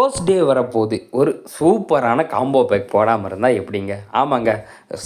Rose டே வரப்போகுது. ஒரு சூப்பரான காம்போ பேக் போடாமல் இருந்தால் எப்படிங்க? ஆமாங்க.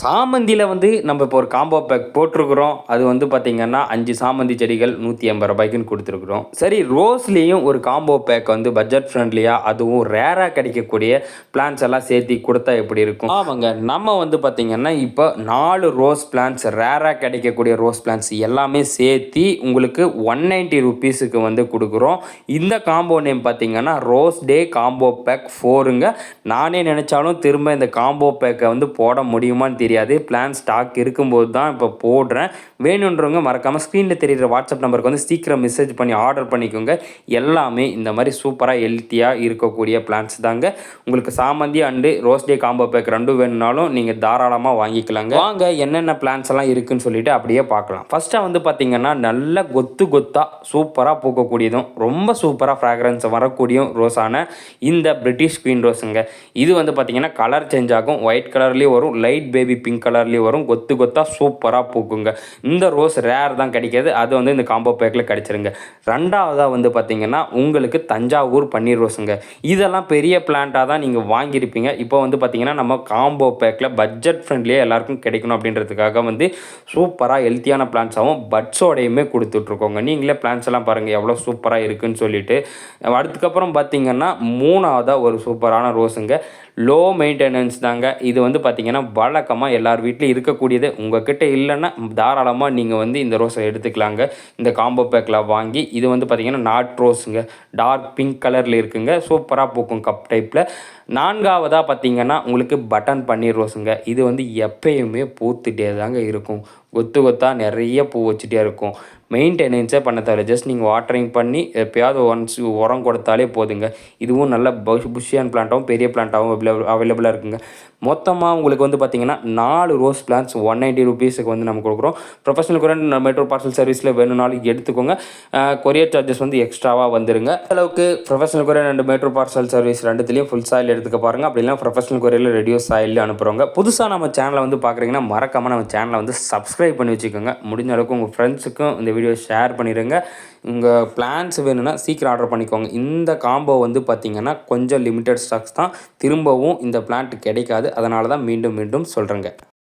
சாமந்தியில் வந்து நம்ம இப்போ ஒரு காம்போ பேக் போட்டிருக்கிறோம். அது வந்து பார்த்திங்கன்னா அஞ்சு சாமந்தி செடிகள் நூற்றி ஐம்பது ரூபாய்க்குன்னு கொடுத்துருக்குறோம். சரி ரோஸ்லேயும் ஒரு காம்போ பேக் வந்து பட்ஜெட் ஃப்ரெண்ட்லியாக அதுவும் ரேராக கிடைக்கக்கூடிய பிளான்ஸ் எல்லாம் சேர்த்து கொடுத்தா எப்படி இருக்கும்? ஆமாங்க. நம்ம வந்து பார்த்திங்கன்னா இப்போ நாலு ரோஸ் பிளான்ஸ் ரேராக கிடைக்கக்கூடிய ரோஸ் பிளான்ஸ் எல்லாமே சேர்த்து உங்களுக்கு ஒன் நைன்ட்டி ருபீஸுக்கு வந்து கொடுக்குறோம். இந்த காம்போ நேம் பார்த்திங்கன்னா ரோஸ் டே காம்போ பேக் ஃபோருங்க நானே நினச்சாலும் திரும்ப இந்த காம்போ பேக்கை வந்து போட முடியுமான்னு தெரியாது. பிளான் ஸ்டாக் இருக்கும்போது தான் இப்போ போடுறேன். வேணுன்றவங்க மறக்காமல் ஸ்க்ரீனில் தெரிகிற வாட்ஸ்அப் நம்பருக்கு வந்து சீக்கிரம் மெசேஜ் பண்ணி ஆர்டர் பண்ணிக்கோங்க. எல்லாமே இந்த மாதிரி சூப்பராக ஹெல்த்தியாக இருக்கக்கூடிய பிளான்ஸ் தாங்க. உங்களுக்கு சாமந்தி அண்டு ரோஸ்டே காம்போ பேக் ரெண்டும் வேணும்னாலும் நீங்கள் தாராளமாக வாங்கிக்கலாங்க. வாங்க என்னென்ன பிளான்ஸ் எல்லாம் இருக்குன்னு சொல்லிட்டு அப்படியே பார்க்கலாம். ஃபஸ்ட்டாக வந்து பார்த்தீங்கன்னா நல்ல கொத்து கொத்தாக சூப்பராக பூக்கக்கூடியதும் ரொம்ப சூப்பராக ஃப்ராக்ரன்ஸ் வரக்கூடியும் ரோஸான இந்த பிரிட்டிஷ் குவீன் ரோஸுங்க இது வந்து பார்த்தீங்கன்னா கலர் சேஞ்ச் ஆகும். ஒயிட் கலர்லேயும் வரும். லைட் பேபி பிங்க் கலர்லேயும் வரும். கொத்து கொத்தாக சூப்பராக பூக்குங்க. இந்த ரோஸ் ரேர் தான் கிடைக்கிது. அது வந்து இந்த காம்போ பேக்கில் கிடச்சிருங்க. ரெண்டாவதாக வந்து பார்த்தீங்கன்னா உங்களுக்கு தஞ்சாவூர் பன்னீர் ரோஸுங்க இதெல்லாம் பெரிய பிளான்ட்டாக தான் நீங்கள் வாங்கியிருப்பீங்க. இப்போ வந்து பார்த்தீங்கன்னா நம்ம காம்போ பேக்கில் பட்ஜெட் ஃப்ரெண்ட்லியே எல்லாருக்கும் கிடைக்கணும் அப்படின்றதுக்காக வந்து சூப்பராக ஹெல்த்தியான பிளான்ஸாகவும் பட்ஸோடையுமே கொடுத்துட்ருக்கோங்க. நீங்களே பிளான்ஸ் எல்லாம் பாருங்கள் எவ்வளோ சூப்பராக இருக்குன்னு சொல்லிட்டு. அதுக்கப்புறம் பார்த்தீங்கன்னா மூணாவதாக ஒரு சூப்பரான ரோஸுங்க. லோ மெயின்டெனன்ஸ் தாங்க. இது வந்து பார்த்திங்கன்னா வழக்கமாக எல்லார் வீட்லேயும் இருக்கக்கூடியது. உங்கள்கிட்ட இல்லைன்னா தாராளமாக நீங்கள் வந்து இந்த ரோஸை எடுத்துக்கலாங்க. இந்த காம்போ பேக்கில் வாங்கி இது வந்து பார்த்திங்கன்னா நாட் ரோஸுங்க டார்க் பிங்க் கலரில் இருக்குங்க. சூப்பராக பூக்கும் கப் டைப்பில் நான்காவதாக பார்த்திங்கன்னா உங்களுக்கு பட்டன் பன்னீர் ரோஸுங்க இது வந்து எப்பயுமே பூத்துட்டே தாங்க இருக்கும். கொத்து கொத்தாக நிறைய பூ வச்சுட்டே இருக்கும். மெயின்டெனன்ஸே பண்ண தேவையில்ல ஜஸ்ட் நீங்கள் வாட்டரிங் பண்ணி எப்போயாவது ஒன்ஸ் உரம் கொடுத்தாலே போதுங்க. இதுவும் நல்ல புஷ் புஷியான் பிளான்ட்டாகவும் பெரிய பிளான்ட்டாகவும் அவைலபிளாக இருக்குங்க. மொத்தமாக உங்களுக்கு வந்து பார்த்திங்கன்னா நாலு ரோஸ் பிளான்ஸ் ஒன் நைன்ட்டி ருபீஸுக்கு வந்து நம்ம கொடுக்குறோம். ப்ரொஃபஷனல் கூட மெட்ரோ பார்சல் சர்வீஸில் வேணும்னாலும் எடுத்துக்கோங்க. கொரியர் சார்ஜஸ் வந்து எக்ஸ்ட்ராவாக வந்துருங்க. அளவுக்கு ப்ரொஃபஷனல் கொரியர் ரெண்டு மெட்ரோ பார்சல் சர்வீஸ் ரெண்டுத்துலேயும் ஃபுல் சாயில் எடுத்துக்க பாருங்கள் அப்படிலாம் ப்ரொஃபஷனல் கொரியரில் ரெடியோ சாயில் அனுப்புகிறவங்க புதுசாக நம்ம சேனலை வந்து பார்க்குறீங்கன்னா மறக்காமல் நம்ம சேனலை வந்து சப்ஸ்கிரைப் பண்ணி வச்சுக்கோங்க. முடிஞ்ச அளவுக்கு உங்கள் ஃப்ரெண்ட்ஸுக்கும் இந்த வீடியோ ஷேர் பண்ணிடுங்க உங்கள் பிளான்ஸ் வேணும்னா சீக்கிரம் ஆர்டர் பண்ணிக்கோங்க. இந்த காம்போ வந்து பார்த்திங்கன்னா கொஞ்சம் லிமிட்டட் ஸ்டாக்ஸ் தான். திரும்பவும் இந்த பிளான்ட் கிடைக்காது. அதனால தான் மீண்டும் மீண்டும் சொல்கிறேங்க